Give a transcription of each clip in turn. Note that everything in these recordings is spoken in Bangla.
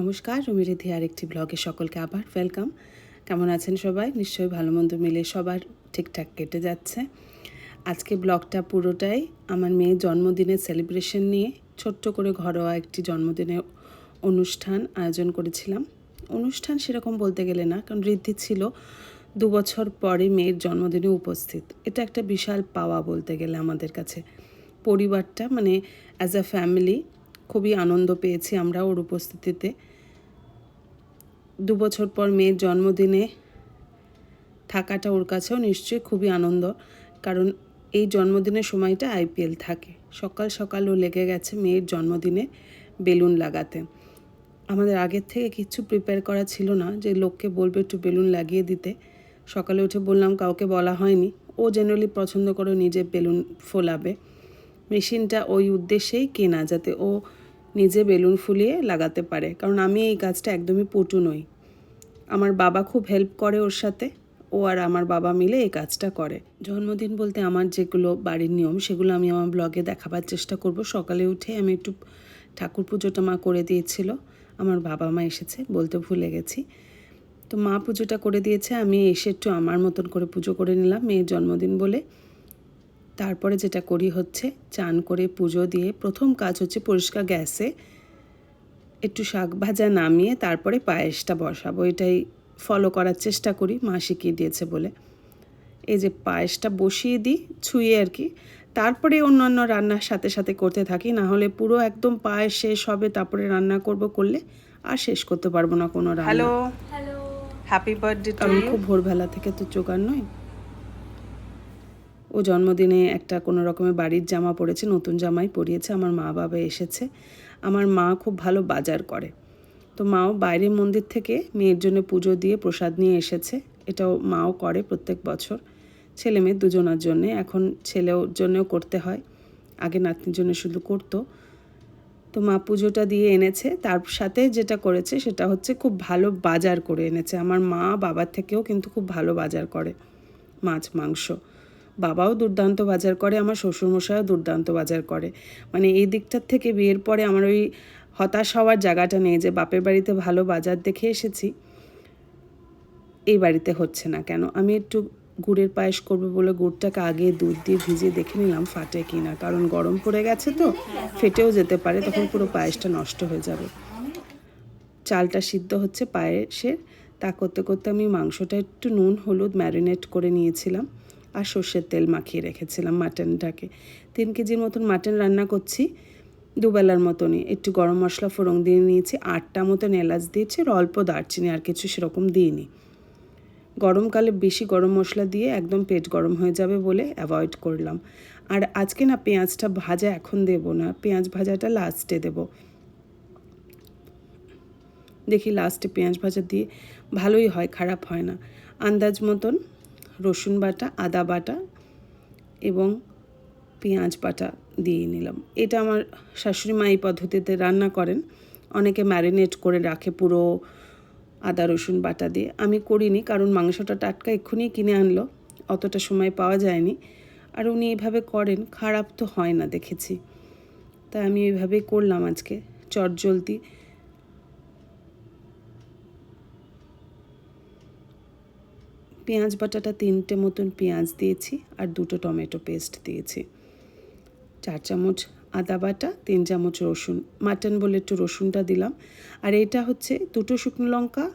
নমস্কার রুমি রিধি আর একটি ব্লগে সকলকে আবার ওয়েলকাম কেমন আছেন সবাই? নিশ্চয়ই ভালো মন্দ মিলে সবার ঠিকঠাক কেটে যাচ্ছে। আজকে ব্লগটা পুরোটাই আমার মেয়ের জন্মদিনের সেলিব্রেশন নিয়ে ছোট্ট করে ঘরোয়া একটি জন্মদিনের অনুষ্ঠান আয়োজন করেছিলাম। অনুষ্ঠান সেরকম বলতে গেলে না, কারণ ঋদ্ধি ছিল দু বছর পরে মেয়ের জন্মদিনে উপস্থিত। এটা একটা বিশাল পাওয়া বলতে গেলে আমাদের কাছে। পরিবারটা মানে অ্যাজ আ ফ্যামিলি খুবই আনন্দ পেয়েছি আমরা ওর উপস্থিতিতে। দু বছর পর মেয়ের জন্মদিনে থাকাটা ওর কাছেও নিশ্চয়ই খুবই আনন্দ, কারণ এই জন্মদিনের সময়টা আইপিএল থাকে। সকাল সকাল ও লেগে গেছে মেয়ের জন্মদিনে বেলুন লাগাতে। আমাদের আগের থেকে কিছু প্রিপেয়ার করা ছিল না যে লোককে বলবে একটু বেলুন লাগিয়ে দিতে। সকালে উঠে বললাম, কাউকে বলা হয়নি। ও জেনারেলি পছন্দ করে নিজে বেলুন ফোলাবে। মেশিনটা ওই উদ্দেশ্যেই কেনা যাতে ও নিজে বেলুন ফুলিয়ে লাগাতে পারে। কারণ আমি এই কাজটা একদমই পটু নই। আমার বাবা খুব হেল্প করে ওর সাথে। ও আর আমার বাবা মিলে এই কাজটা করে। জন্মদিন বলতে আমার যেগুলো বাড়ির নিয়ম, সেগুলো আমি আমার ব্লগে দেখাবার চেষ্টা করব। সকালে উঠে আমি একটু ঠাকুর পুজোটা মা করে দিয়েছিল। আমার বাবা মা এসেছে বলতে ভুলে গেছি। তো মা পুজোটা করে দিয়েছে। আমি এসে একটু আমার মতন করে পুজো করে নিলাম মেয়ের জন্মদিন বলে। তারপরে যেটা করি হচ্ছে চান করে পুজো দিয়ে প্রথম কাজ হচ্ছে পরিষ্কার গ্যাসে একটু শাক ভাজা নামিয়ে তারপরে পায়েসটা বসাবো। এটাই ফলো করার চেষ্টা করি মা শিখিয়ে দিয়েছে বলে। এই যে পায়েসটা বসিয়ে দিই ছুঁয়ে আর কি। তারপরে অন্যান্য রান্নার সাথে সাথে করতে থাকি না হলে পুরো একদম পায়েস শেষ হবে তারপরে রান্না করব করলে আর শেষ করতে পারব না কোনো রান্না। হ্যালো হ্যালো হ্যাপি বার্থডে আমি খুব ভোরবেলা থেকে তো জোগাড় নই ও জন্মদিনে একটা কোনো রকমের বাড়ির জামা পরেছে, নতুন জামাই পরিয়েছে, আমার মা বাবা এসেছে। আমার মা খুব ভালো বাজার করে। তো মাও বাইরের মন্দির থেকে মেয়ের জন্য পুজো দিয়ে প্রসাদ নিয়ে এসেছে। এটাও মাও করে প্রত্যেক বছর। ছেলে মেয়ে দুজনার জন্যে। এখন ছেলেও জন্যও করতে হয়। আগে নাতনির জন্য শুধু করতো। তো মা পুজোটা দিয়ে এনেছে। তার সাথে যেটা করেছে সেটা হচ্ছে খুব ভালো বাজার করে এনেছে। আমার মা বাবার থেকেও কিন্তু খুব ভালো বাজার করে মাছ, মাংস। বাবাও দুর্দান্ত বাজার করে, আমার শ্বশুরমশাইও দুর্দান্ত বাজার করে। মানে এই দিকটার থেকে বিয়ের পরে আমার ওই হতাশ হওয়ার জায়গাটা নেই যে বাপের বাড়িতে ভালো বাজার দেখে এসেছি। এই বাড়িতে হচ্ছে না কেন? আমি একটু গুড়ের পায়েস করব বলে গুড়টাকে আগে দুধ দিয়ে ভিজিয়ে দেখে নিলাম ফাটে কি না কারণ গরম পড়ে গেছে তো, ফেটেও যেতে পারে, তখন পুরো পায়েসটা নষ্ট হয়ে যাবে। চালটা সিদ্ধ হচ্ছে পায়েসের। তা করতে করতে আমি মাংসটা একটু নুন, হলুদ ম্যারিনেট করে নিয়েছিলাম। আর সর্ষের তেল মাখিয়ে রেখেছিলাম মাটনটাকে। তিন কেজির মতন মাটন রান্না করছি, দুবেলার মতনই। একটু গরম মশলা ফোড়ন দিয়ে নিয়েছি, আটটা মতন এলাচ দিয়েছি, আর অল্প দারচিনি, আর কিছু সেরকম দিইনি। গরমকালে বেশি গরম মশলা দিয়ে একদম পেট গরম হয়ে যাবে বলে অ্যাভয়েড করলাম। আর আজকে না পেঁয়াজটা ভাজা এখন দেব না, পেঁয়াজ ভাজাটা লাস্টে দেব। দেখি লাস্টে পেঁয়াজ ভাজা দিয়ে ভালোই হয়, খারাপ হয় না। আন্দাজ মতন রসুন বাটা, আদা বাটা এবং পেঁয়াজ বাটা দিয়ে নিলাম। এটা আমার শাশুড়ি মা এই পদ্ধতিতে রান্না করেন। অনেকে ম্যারিনেট করে রাখে পুরো আদা, রসুন বাটা দিয়ে। আমি করিনি কারণ মাংসটা টাটকা এক্ষুনি কিনে আনলো, অতটা সময় পাওয়া যায়নি। আর উনি এইভাবে করেন, খারাপ তো হয় না দেখেছি। তাই আমি এইভাবেই করলাম আজকে। চটজলদি পেঁয়াজ বাটাটা তিনটে মতন পেঁয়াজ দিয়েছি আর দুটো টমেটো পেস্ট দিয়েছি। চার চামচ আদা বাটা, তিন চামচ রসুন। মাটন বলে একটু রসুনটা দিলাম। আর এটা হচ্ছে দুটো শুকনো লঙ্কা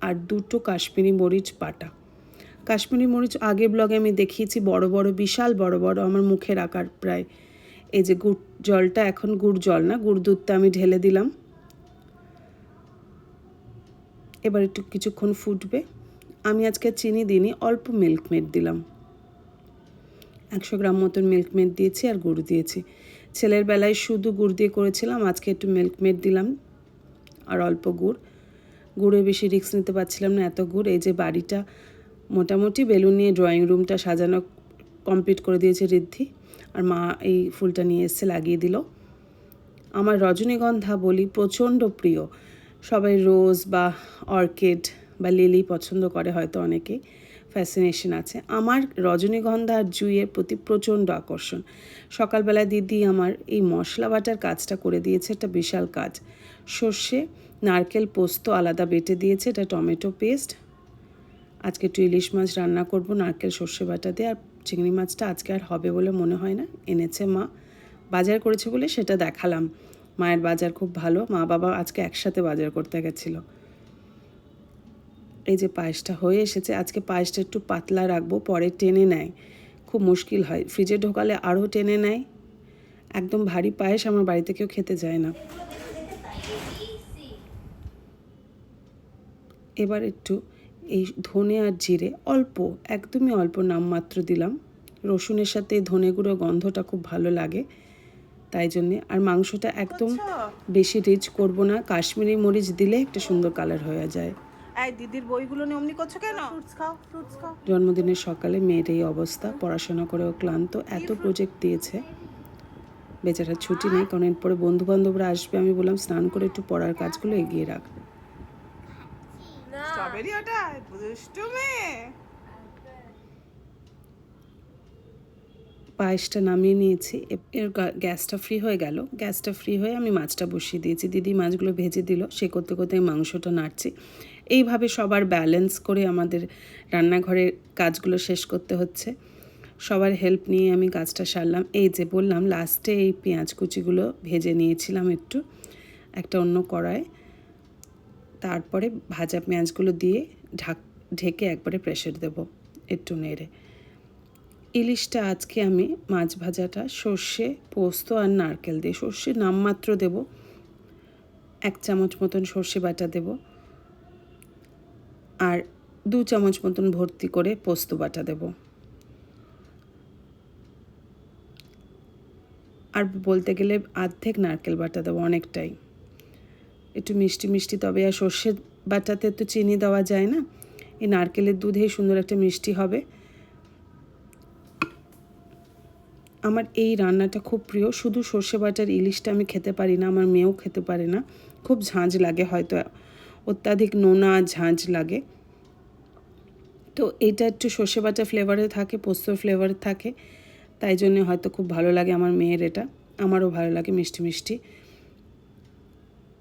আর দুটো কাশ্মীরি মরিচ বাটা। কাশ্মীরি মরিচ আগে ব্লগে আমি দেখিয়েছি, বড় বড়, বিশাল বড় বড়, আমার মুখের আকার প্রায় এই যে গুড় জলটা এখন গুড় জল না, গুড় দুধটা আমি ঢেলে দিলাম। এবার একটু কিছুক্ষণ ফুটবে। আমি আজকে চিনি দিইনি, অল্প মিল্ক মেড দিলাম। একশো গ্রাম মতন মিল্ক মেড দিয়েছি আর গুড় দিয়েছি। ছেলের বেলায় শুধু গুড় দিয়ে করেছিলাম, আজকে একটু মিল্ক মেড দিলাম আর অল্প গুড়। গুড়ে বেশি রিক্স নিতে পারছিলাম না এত গুড়। এই যে বাড়িটা মোটামুটি বেলুন নিয়ে ড্রয়িং রুমটা সাজানো কমপ্লিট করে দিয়েছে ঋদ্ধি আর মা এই ফুলটা নিয়ে এসে লাগিয়ে দিল। আমার রজনীগন্ধা বলি প্রচণ্ড প্রিয়। সবাই রোজ বা অর্কিড বা লিলি পছন্দ করে হয়তো অনেকে ফ্যাসিনেশন আছে। আমার রজনীগন্ধা আর জুইয়ের প্রতি প্রচণ্ড আকর্ষণ। সকালবেলা দিদি আমার এই মশলা বাটার কাজটা করে দিয়েছে, একটা বিশাল কাজ। সর্ষে, নারকেল পোস্ত আলাদা বেটে দিয়েছে, এটা টমেটো পেস্ট আজকে একটু ইলিশ মাছ রান্না করব, নারকেল, সর্ষে বাটা দিয়ে, আর চিংড়ি মাছটা আজকে আর হবে বলে মনে হয় না, এনেছে মা। বাজার করেছে বলে সেটা দেখালাম। মায়ের বাজার খুব ভালো, মা বাবা আজকে একসাথে বাজার করতে গেছিল। এই যে পায়েসটা হয়ে এসেছে আজকে পায়েসটা একটু পাতলা রাখব পরে টেনে নেয়। খুব মুশকিল হয়। ফ্রিজে ঢোকালে আরও টেনে নেয়। একদম ভারী পায়েস আমার বাড়িতে কেউ খেতে যায় না। এবার একটু এই ধনে আর জিরে অল্প একদমই অল্প নামমাত্র দিলাম। রসুনের সাথে ধনে গুঁড়ো গন্ধটা খুব ভালো লাগে তাই জন্যে। আর মাংসটা একদম বেশি রিচ করব না। কাশ্মীরি মরিচ দিলে একটা সুন্দর কালার হয়ে যায়। এই দিদির বইগুলো নিয়ে অমনি করছ কেন? ফ্রুটস খাও ফ্রুটস খাও। জন্মদিনের সকালে মেয়ের এই অবস্থা পড়াশোনা করেও ক্লান্ত এত প্রজেক্ট দিয়েছে। বেচারা ছুটি নেই কারণ এরপরে বন্ধু বান্ধবরা আসবে আমি বললাম স্নান করে একটু পড়ার কাজগুলো এগিয়ে রাখ। স্ট্রবেরি ওটা দুষ্টু মেয়ে পায়েসটা নামিয়ে নিয়েছি এর গ্যাসটা ফ্রি হয়ে গেল। গ্যাসটা ফ্রি হয়ে আমি মাছটা বসিয়ে দিয়েছি। দিদি মাছগুলো ভেজে দিল সে করতে করতে আমি মাংসটা নাড়ছি। এইভাবে সবার ব্যালেন্স করে আমাদের রান্নাঘরের কাজগুলো শেষ করতে হচ্ছে। সবার হেল্প নিয়ে আমি কাজটা সারলাম। এই যে বললাম লাস্টে এই পেঁয়াজ কুচিগুলো ভেজে নিয়েছিলাম একটু, একটা অন্য কড়ায়। তারপরে ভাজা পেঁয়াজগুলো দিয়ে ঢাক, ঢেকে একবারে প্রেশার দেব একটু নেড়ে। ইলিশটা আজকে আমি মাছ ভাজাটা, সর্ষে, পোস্ত আর নারকেল দিয়ে সর্ষে নামমাত্র দেব। এক চামচ মতন সর্ষে বাটা দেব। আর দু চামচ মতন ভর্তি করে পোস্ত বাটা দেব। আর বলতে গেলে অর্ধেক নারকেল বাটা দেবো অনেকটাই। একটু মিষ্টি মিষ্টি তবে, আর সর্ষের বাটাতে তো চিনি দেওয়া যায় না। এই নারকেলের দুধেই সুন্দর একটা মিষ্টি হবে। আমার এই রান্নাটা খুব প্রিয়। শুধু সর্ষে বাটার ইলিশটা আমি খেতে পারি না, আমার মেয়েও খেতে পারে না। খুব ঝাঁঝ লাগে হয়তো অত্যাধিক নোনা ঝাঁঝ লাগে। তো এটা একটু সর্ষে বাটা ফ্লেভারে থাকে, পোস্তর ফ্লেভারে থাকে। তাই জন্য হয়তো খুব ভালো লাগে আমার মেয়ের এটা। আমারও ভালো লাগে মিষ্টি মিষ্টি।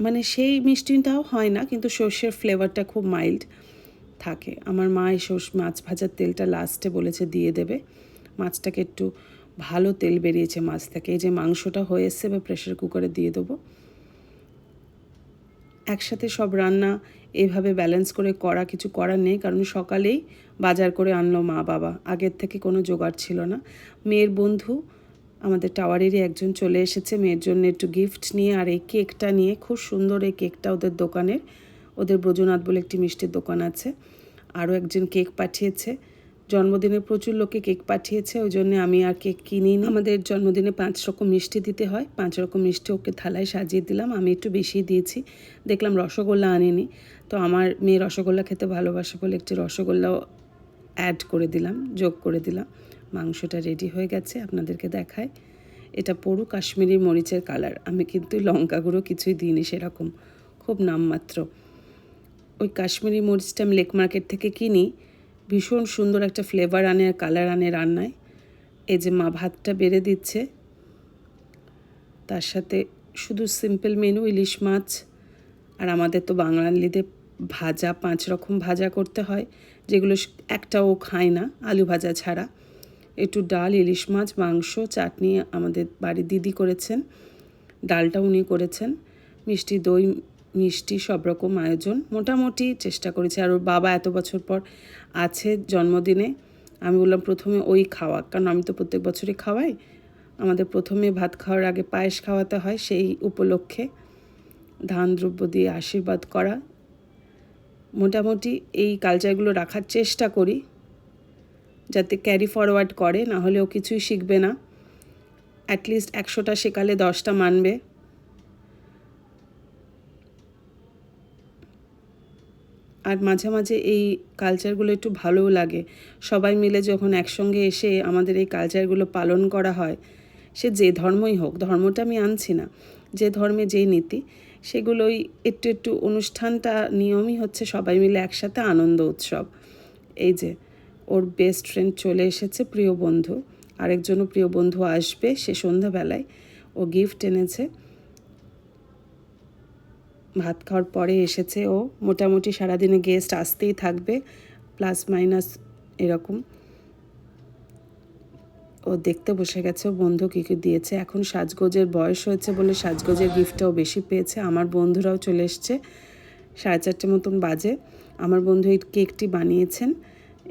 মানে সেই মিষ্টিটাও হয় না, কিন্তু সর্ষের ফ্লেভারটা খুব মাইল্ড থাকে। আমার মা এই সর্ষ, মাছ ভাজার তেলটা লাস্টে বলেছে দিয়ে দেবে। মাছটাকে একটু ভালো তেল বেরিয়েছে মাছ থেকে। এই যে মাংসটা হয়ে এসছে বা প্রেশার কুকারে দিয়ে দেবো। একসাথে সব রান্না এভাবে ব্যালেন্স করে করা, কিছু করার নেই। কারণ সকালেই বাজার করে আনলো মা বাবা। আগের থেকে কোনো জোগাড় ছিল না। মেয়ের বন্ধু আমাদের টাওয়ারেরই একজন চলে এসেছে। মেয়ের জন্য একটু গিফট নিয়ে আর এই কেকটা নিয়ে খুব সুন্দর এই কেকটা ওদের দোকানের। ওদের ব্রজনাথ বলে একটি মিষ্টির দোকান আছে। আরও একজন কেক পাঠিয়েছে। জন্মদিনে প্রচুর লোকে কেক পাঠিয়েছে, ওই জন্য আমি আর কেক কিনি আমাদের জন্মদিনে পাঁচ রকম মিষ্টি দিতে হয়, পাঁচ রকম মিষ্টি ওকে থালায় সাজিয়ে দিলাম, আমি একটু বেশি দিয়েছি। দেখলাম রসগোল্লা আনিনি, তো আমার মেয়ে রসগোল্লা খেতে ভালোবাসে বলে একটি রসগোল্লাও অ্যাড করে দিলাম, যোগ করে দিলাম। মাংসটা রেডি হয়ে গেছে, আপনাদেরকে দেখায় এটা পুরো কাশ্মীরি মরিচের কালার আমি কিন্তু লঙ্কা গুঁড়ো কিছুই দিইনি সেরকম, খুব নামমাত্র। ওই কাশ্মীরি মরিচটা আমি লেক মার্কেট থেকে কিনি ভীষণ সুন্দর একটা ফ্লেভার আনে আর কালার আনে রান্নায়। এই যে মা ভাতটা বেড়ে দিচ্ছে। তার সাথে শুধু সিম্পল মেনু ইলিশ মাছ, আর আমাদের তো বাঙালিদের ভাজা, পাঁচ রকম ভাজা করতে হয়, যেগুলো একটাও খায় না, আলু ভাজা ছাড়া। একটু ডাল, ইলিশ মাছ, মাংস, চাটনি আমাদের বাড়ির দিদি করেছেন ডালটা উনি করেছেন। মিষ্টি দই মিষ্টি সব রকম আয়োজন। মোটামুটি চেষ্টা করেছি। আর ওর বাবা এত বছর পর আছে জন্মদিনে। আমি বললাম, প্রথমে ওই খাওয়া। কারণ আমি তো প্রত্যেক বছরই খাওয়াই। আমাদের প্রথমে ভাত খাওয়ার আগে পায়েস খাওয়াতে হয় সেই উপলক্ষে। ধান দ্রব্য দিয়ে আশীর্বাদ করা। মোটামুটি এই কালচারগুলো রাখার চেষ্টা করি। যাতে ক্যারি ফরওয়ার্ড করে, না হলে ও কিছুই শিখবে না। অ্যাটলিস্ট একশোটা শেখালে দশটা মানবে। আর মাঝে মাঝে এই কালচারগুলো একটু ভালোও লাগে। সবাই মিলে যখন একসঙ্গে এসে আমাদের এই কালচারগুলো পালন করা হয়, সে যে ধর্মই হোক, ধর্মটা আমি আনছি না। যে ধর্মে যেই নীতি, সেগুলোই একটু একটু অনুষ্ঠানটা নিয়মই হচ্ছে সবাই মিলে একসাথে আনন্দ উৎসব। এই যে, ওর বেস্ট ফ্রেন্ড চলে এসেছে প্রিয় বন্ধু, আরেকজনও প্রিয় বন্ধু আসবে সে সন্ধ্যাবেলায়। ও গিফট এনেছে। ভাত খাওয়ার পরে এসেছে ও। মোটামুটি সারাদিনে গেস্ট আসতেই থাকবে প্লাস মাইনাস এরকম। ও দেখতে বসে গেছে বন্ধু কী কী দিয়েছে। এখন সাজগোজের বয়স হয়েছে বলে সাজগোজের গিফটটাও বেশি পেয়েছে। আমার বন্ধুরাও চলে এসছে, সাড়ে চারটে মতন বাজে। আমার বন্ধু এই কেকটি বানিয়েছেন।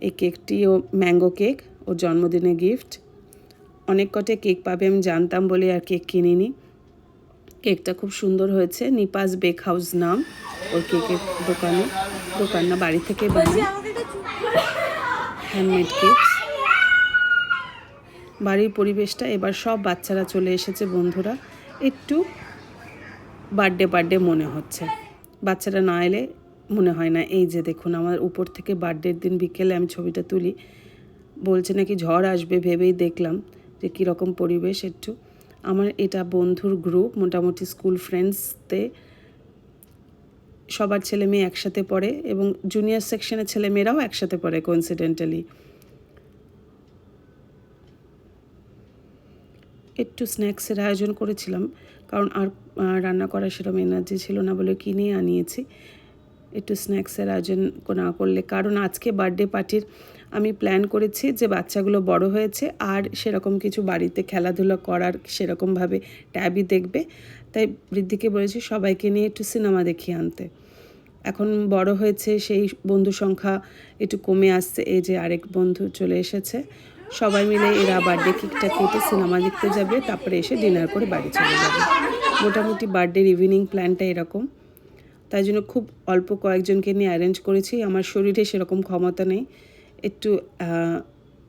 এই কেকটি ও ম্যাঙ্গো কেক ওর জন্মদিনে গিফট অনেক কটে কেক পাবে আমি জানতাম বলে আর কেক কিনিনি। কেকটা খুব সুন্দর হয়েছে। নিপাস বেক হাউস নাম। ওর কেকের দোকানে। দোকান না বাড়ি থেকে বানায়। হ্যান্ডমেড কেক বাড়ির পরিবেশটা এবার সব বাচ্চারা চলে এসেছে বন্ধুরা। একটু বার্থডে বার্থডে মনে হচ্ছে। বাচ্চারা না এলে মনে হয় না এই যে দেখুন আমার উপর থেকে বার্থডের দিন বিকেলে আমি ছবিটা তুলি। বলছে নাকি ঝড় আসবে ভেবেই দেখলাম যে কীরকম পরিবেশ একটু আমার এটা বন্ধুর গ্রুপ মোটামুটি স্কুল ফ্রেন্ডসতে সবার ছেলে মেয়ে একসাথে পড়ে এবং জুনিয়র সেকশনের ছেলে মেয়েরাও একসাথে পড়ে কোইন্সিডেন্টালি একটু স্ন্যাক্সের আয়োজন করেছিলাম, কারণ আর রান্না করার সেরকম এনার্জি ছিল না বলে কিনে আনিয়েছি। একটু স্ন্যাক্সের আয়োজন না করলে, কারণ আজকে বার্থডে পার্টির আমি প্ল্যান করেছি যে বাচ্চাগুলো বড় হয়েছে আর সেরকম কিছু বাড়িতে খেলাধুলা করার সেরকমভাবে ট্যাবই দেখবে। তাই বৃদ্ধিকে বলেছি সবাইকে নিয়ে একটু সিনেমা দেখিয়ে আনতে। এখন বড় হয়েছে, সেই বন্ধু সংখ্যা একটু কমে আসছে, এই যে আরেক বন্ধু চলে এসেছে। সবাই মিলে এরা বার্থডে কেকটা কেটে সিনেমা দেখতে যাবে, তারপরে এসে ডিনার করে বাড়ি চলে যাবে। মোটামুটি বার্থডের ইভিনিং প্ল্যানটা এরকম। তাই জন্য খুব অল্প কয়েকজনকে নিয়ে অ্যারেঞ্জ করেছি, আমার শরীরে সেরকম ক্ষমতা নেই। একটু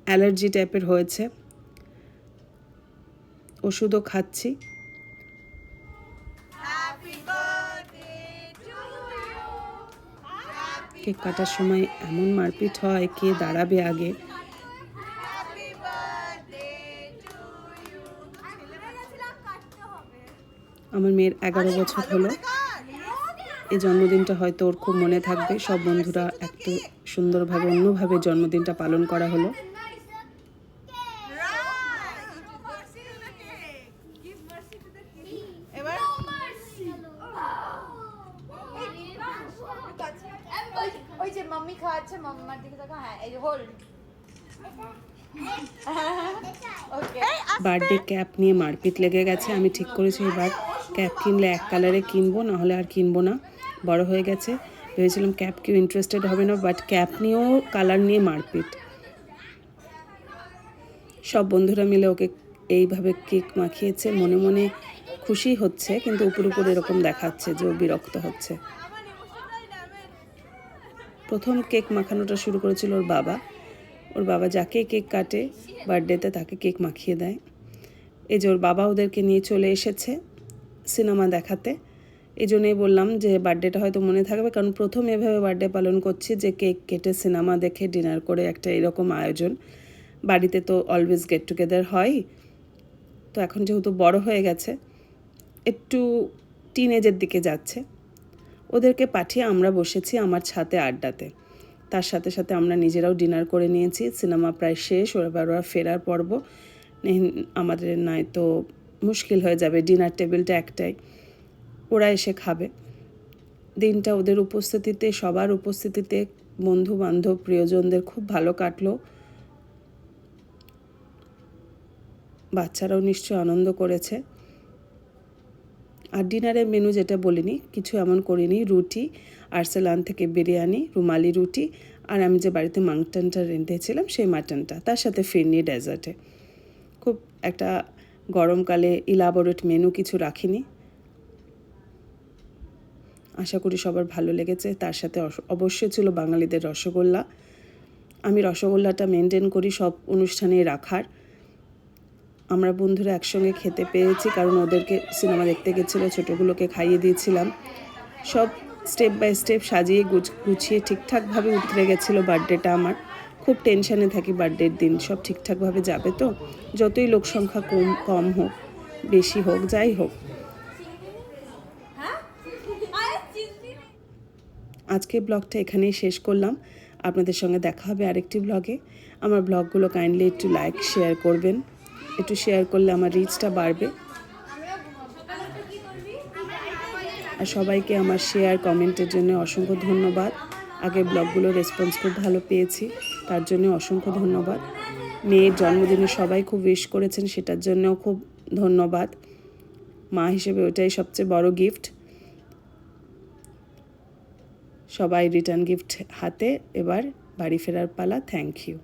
অ্যালার্জি টাইপের হয়েছে। ওষুধও খাচ্ছি। কেক কাটার সময় এমন মারপিট হয় কে দাঁড়াবে আগে। আমার মেয়ের এগারো বছর হলো। এই জন্মদিনটা হয়তো ওর খুব মনে থাকবে। সব বন্ধুরা একটু সুন্দরভাবে অন্যভাবে জন্মদিনটা পালন করা হলো। ওই- ওই যে মাম্মি খাওয়াচ্ছে মাম্মার দিকে তাকা হ্যাঁ এই যে হোল্ড বার্থডে ক্যাপ নিয়ে মারপিট লেগে গেছে। আমি ঠিক করেছি এবার ক্যাপ কিনলে এক কালারে কিনবো না হলে আর কিনবো না। বড় হয়ে গেছে। ভেবেছিলাম ক্যাপ কেউ ইন্টারেস্টেড হবে না বাট ক্যাপ নিয়েও কালার নিয়ে মারপিট। সব বন্ধুরা মিলে ওকে এইভাবে কেক মাখিয়েছে, মনে মনে খুশি হচ্ছে, কিন্তু উপর উপর এরকম দেখাচ্ছে যে ও বিরক্ত হচ্ছে। প্রথম কেক মাখানোটা শুরু করেছিল ওর বাবা। ওর বাবা যাকে কেক কাটে বার্থডেতে তাকে কেক মাখিয়ে দেয়। এই যে ওর বাবা ওদেরকে নিয়ে চলে এসেছে সিনেমা দেখাতে। এই জন্যই বললাম যে বার্থডেটা হয়তো মনে থাকবে, কারণ প্রথম এভাবে বার্থডে পালন করছি যে কেক কেটে সিনেমা দেখে ডিনার করে একটা এরকম আয়োজন। বাড়িতে তো অলওয়েজ গেট টুগেদার হয়। তো এখন যেহেতু বড় হয়ে গেছে, একটু টিনেজের দিকে যাচ্ছে। ওদেরকে পাঠিয়ে আমরা বসেছি আমার ছাতে আড্ডাতে। তার সাথে সাথে আমরা নিজেরাও ডিনার করে নিয়েছি, সিনেমা প্রায় শেষ ওরা ওরা ফেরার পর্ব। আমাদের নয় তো মুশকিল হয়ে যাবে, ডিনার টেবিলটা একটাই। এসে খাবে। দিনটা ওদের উপস্থিতিতে, সবার উপস্থিতিতে বন্ধু বান্ধব প্রিয়জনদের খুব ভালো কাটলো। বাচ্চারাও নিশ্চয় আনন্দ করেছে। আর ডিনারের মেনু যেটা বলিনি, কিছু এমন করিনি। রুটি, আর্সেলান থেকে বিরিয়ানি, রুমালি রুটি, আর আমি যে বাড়িতে মাটনটা রেঁধেছিলাম, সেই মাটনটা, তার সাথে ফিরনি ডেজার্টে। খুব একটা গরমকালে ইলাবোরেট মেনু কিছু রাখিনি। আশা করি সবার ভালো লেগেছে। তার সাথে অবশ্যই ছিল বাঙালিদের রসগোল্লা। আমি রসগোল্লাটা মেনটেন করি, সব অনুষ্ঠানে রাখার। আমরা বন্ধুরা একসঙ্গে খেতে পেয়েছি কারণ ওদেরকে সিনেমা দেখতে গেছিল, ছোটোগুলোকে খাইয়ে দিয়েছিলাম। সব স্টেপ বাই স্টেপ সাজিয়ে গুছ- গুছিয়ে ঠিকঠাকভাবে উতরে গেছিল বার্থডেটা আমার। খুব টেনশানে থাকি বার্থডের দিন, সব ঠিকঠাকভাবে যাবে তো? যতই লোক সংখ্যা কম কম হোক, বেশি হোক, যাই হোক। আজকে ব্লগটা এখানেই শেষ করলাম। আপনাদের সঙ্গে দেখা হবে আরেকটি ব্লগে। আমার ব্লগগুলো কাইন্ডলি একটু লাইক শেয়ার করবেন। একটু শেয়ার করলে আমার রিচটা বাড়বে। আর সবাইকে আমার শেয়ার কমেন্টের জন্য অসংখ্য ধন্যবাদ। আগের ব্লগগুলো রেসপন্স খুব ভালো পেয়েছি। তার জন্য অসংখ্য ধন্যবাদ। মেয়ের জন্মদিনে সবাই খুব উইশ করেছেন, সেটার জন্যও খুব ধন্যবাদ। মা হিসেবে ওটাই সবচেয়ে বড় গিফট সবাই রিটার্ন গিফট হাতে এবার বাড়ি ফেরার পালা থ্যাংক ইউ